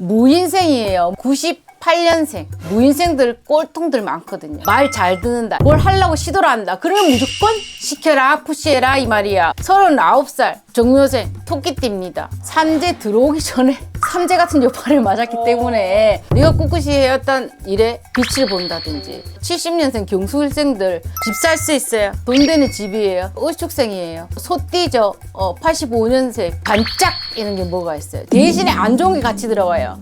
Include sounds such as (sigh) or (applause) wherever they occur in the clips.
무인생이에요. 98년생. 무인생들 꼴통들 많거든요. 말 잘 듣는다. 뭘 하려고 시도를 한다. 그러면 무조건 시켜라, 푸시해라 이 말이야. 39살 정묘생 토끼띠입니다. 삼재 들어오기 전에 삼재 같은 여파를 맞았기 때문에 네가 꿋꿋이 해왔던 일에 빛을 본다든지 70년생 경수일생들 집 살 수 있어요. 돈 되는 집이에요. 을축생이에요. 소띠죠. 어, 85년생 반짝 이런 게 뭐가 있어요. 대신에 안 좋은 게 같이 들어가요.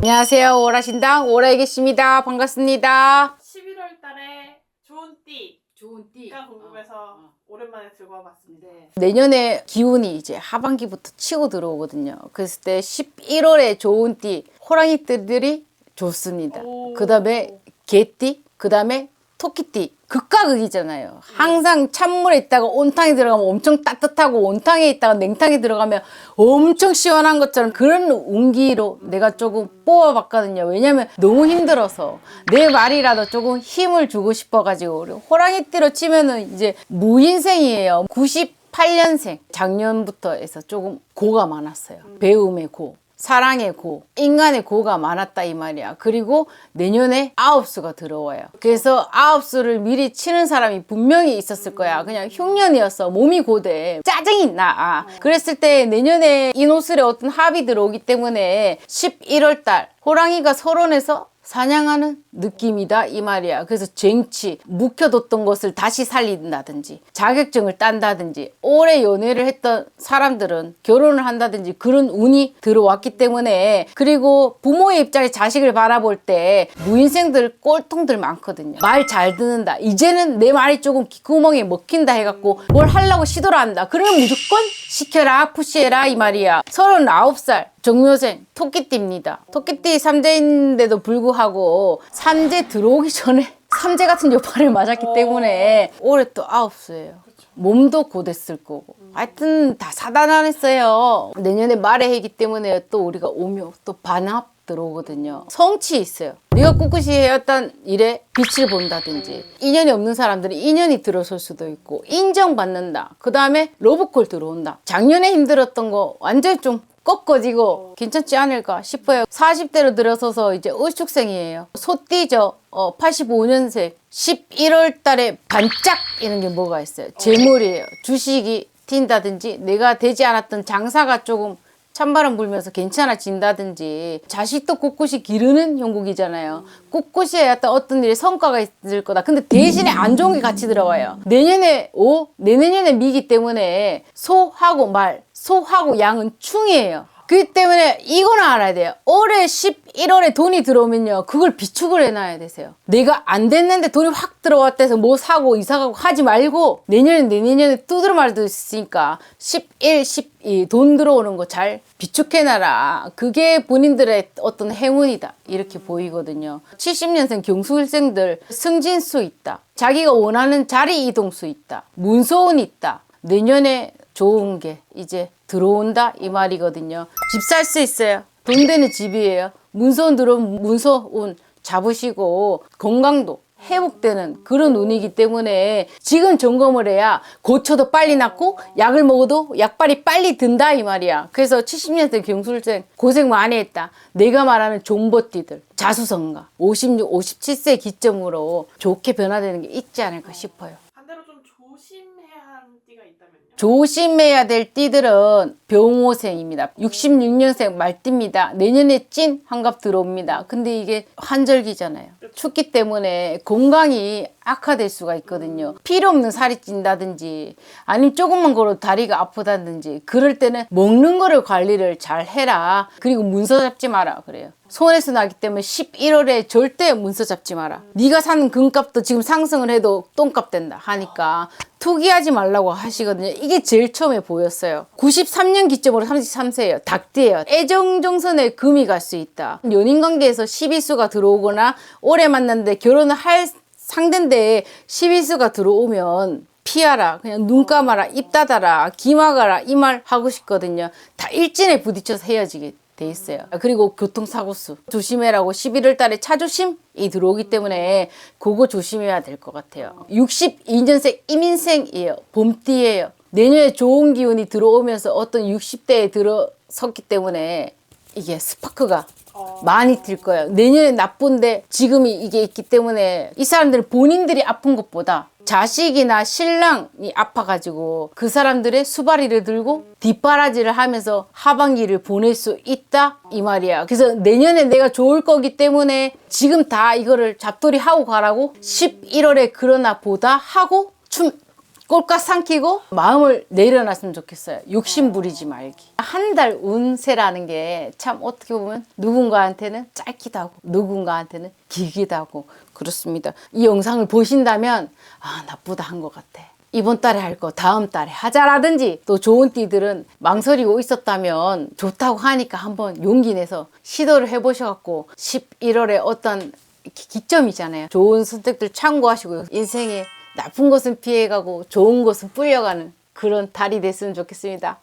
안녕하세요. 오라신당 오라이겠습니다. 반갑습니다. 11월 달에 좋은 띠가 좋은 띠. 궁금해서 오랜만에 들고 와봤습니다. 내년에 기운이 이제 하반기부터 치고 들어오거든요. 그랬을 때 11월에 좋은 띠, 호랑이 띠들이 좋습니다. 오. 그 다음에 개띠, 그 다음에 토끼띠. 극과 극이잖아요. 항상 찬물에 있다가 온탕에 들어가면 엄청 따뜻하고 온탕에 있다가 냉탕에 들어가면 엄청 시원한 것처럼 그런 운기로 내가 조금 뽑아봤거든요. 왜냐면 너무 힘들어서 내 말이라도 조금 힘을 주고 싶어가지고 우리 호랑이띠로 치면은 이제 무인생이에요. 98년생 작년부터 해서 조금 고가 많았어요. 배움의 고. 사랑의 고, 인간의 고가 많았다 이 말이야. 그리고 내년에 아홉 수가 들어와요. 그래서 아홉 수를 미리 치는 사람이 분명히 있었을 거야. 그냥 흉년이었어. 몸이 고대. 짜증이 나. 그랬을 때 내년에 인호술에 어떤 합이 들어오기 때문에 11월 달 호랑이가 서론에서 사냥하는 느낌이다 이 말이야. 그래서 쟁취, 묵혀뒀던 것을 다시 살린다든지 자격증을 딴다든지 오래 연애를 했던 사람들은 결혼을 한다든지 그런 운이 들어왔기 때문에 그리고 부모의 입장에 자식을 바라볼 때 무인생들 꼴통들 많거든요. 말 잘 듣는다. 이제는 내 말이 조금 귓구멍에 먹힌다 해갖고 뭘 하려고 시도를 한다. 그러면 무조건 시켜라 푸시해라 이 말이야. 39살 정묘생 토끼띠입니다. 토끼띠 삼재인데도 불구하고 삼재 들어오기 전에 (laughs) 삼재 같은 여파를 맞았기 때문에 올해 또 아홉 수예요. 몸도 곧 했을 거고. 하여튼 다 사단하냈어요. 내년에 말의 해이기 때문에 또 우리가 오묘 또 반합 들어오거든요. 성취 있어요. 네가 꿋꿋이 해왔던 일에 빛을 본다든지 인연이 없는 사람들은 인연이 들어설 수도 있고 인정받는다. 그 다음에 러브콜 들어온다. 작년에 힘들었던 거 완전 좀 꺾어지고 괜찮지 않을까 싶어요. 40대로 들어서서 이제 을축생이에요. 소띠죠. 어, 85년생. 11월 달에 반짝 이런 게 뭐가 있어요. 재물이에요. 주식이 튄다든지 내가 되지 않았던 장사가 조금 찬바람 불면서 괜찮아진다든지 자식도 꿋꿋이 기르는 형국이잖아요. 꿋꿋이 해왔던 어떤 일에 성과가 있을 거다. 근데 대신에 안 좋은 게 같이 들어가요. 내년에 오, 내내년에 미기 때문에 소하고 말, 소하고 양은 충이에요. 그렇기 때문에 이거는 알아야 돼요. 올해 11월에 돈이 들어오면요. 그걸 비축을 해놔야 되세요. 내가 안 됐는데 돈이 확 들어왔다 해서 뭐 사고 이사 가고 하지 말고 내년에 내년에 두드러 말도 있으니까 11, 12 돈 들어오는 거 잘 비축해놔라. 그게 본인들의 어떤 행운이다. 이렇게 보이거든요. 70년생 경수일생들 승진수 있다. 자기가 원하는 자리 이동수 있다. 문서운 있다. 내년에 좋은 게 이제 들어온다 이 말이거든요. 집 살 수 있어요. 돈 되는 집이에요. 문서운 들어오면 문서운 잡으시고 건강도 회복되는 그런 운이기 때문에 지금 점검을 해야 고쳐도 빨리 낫고 약을 먹어도 약발이 빨리 든다 이 말이야. 그래서 70년대 경술생 고생 많이 했다. 내가 말하는 존버띠들 자수성가 56, 57세 기점으로 좋게 변화되는 게 있지 않을까 싶어요. 반대로 좀 조심해야 하는 띠가 있다면요? 조심해야 될 띠들은 병호생입니다. 66년생 말띠입니다. 내년에 찐 환갑 들어옵니다. 근데 이게 환절기잖아요. 춥기 때문에 건강이 악화될 수가 있거든요. 필요 없는 살이 찐다든지 아니면 조금만 걸어도 다리가 아프다든지 그럴 때는 먹는 거를 관리를 잘 해라. 그리고 문서 잡지 마라 그래요. 손에서 나기 때문에 11월에 절대 문서 잡지 마라. 네가 사는 금값도 지금 상승을 해도 똥값 된다 하니까 투기하지 말라고 하시거든요. 이게 제일 처음에 보였어요. 93년 기점으로 33세예요. 닭띠예요. 애정정선에 금이 갈 수 있다. 연인 관계에서 12수가 들어오거나 오래 만났는데 결혼을 할 상대인데 12수가 들어오면 피하라. 그냥 눈 감아라. 입 닫아라. 귀 막아라. 이 말 하고 싶거든요. 다 일진에 부딪혀서 헤어지게 돼 있어요. 그리고 교통사고 수 조심해라고 11월 달에 차조심이 들어오기 때문에 그거 조심해야 될 것 같아요. 62년생 이민생이에요. 봄띠예요. 내년에 좋은 기운이 들어오면서 어떤 60대에 들어섰기 때문에 이게 스파크가 어. 많이 들 거예요. 내년에 나쁜데 지금이 이게 있기 때문에 이 사람들은 본인들이 아픈 것보다 자식이나 신랑이 아파가지고 그 사람들의 수바리를 들고 뒷바라지를 하면서 하반기를 보낼 수 있다 이 말이야. 그래서 내년에 내가 좋을 거기 때문에 지금 다 이거를 잡돌이 하고 가라고 11월에 그러나 보다 하고 춤 꼴깍 삼키고 마음을 내려놨으면 좋겠어요. 욕심 부리지 말기. 한 달 운세라는 게 참 어떻게 보면 누군가한테는 짧기도 하고 누군가한테는 길기도 하고 그렇습니다. 이 영상을 보신다면 아 나쁘다 한 것 같아. 이번 달에 할 거 다음 달에 하자라든지 또 좋은 띠들은 망설이고 있었다면 좋다고 하니까 한번 용기 내서 시도를 해보셔갖고 11월에 어떤 기- 기점이잖아요. 좋은 선택들 참고하시고요. 인생에 나쁜 것은 피해가고 좋은 것은 불려가는 그런 달이 됐으면 좋겠습니다.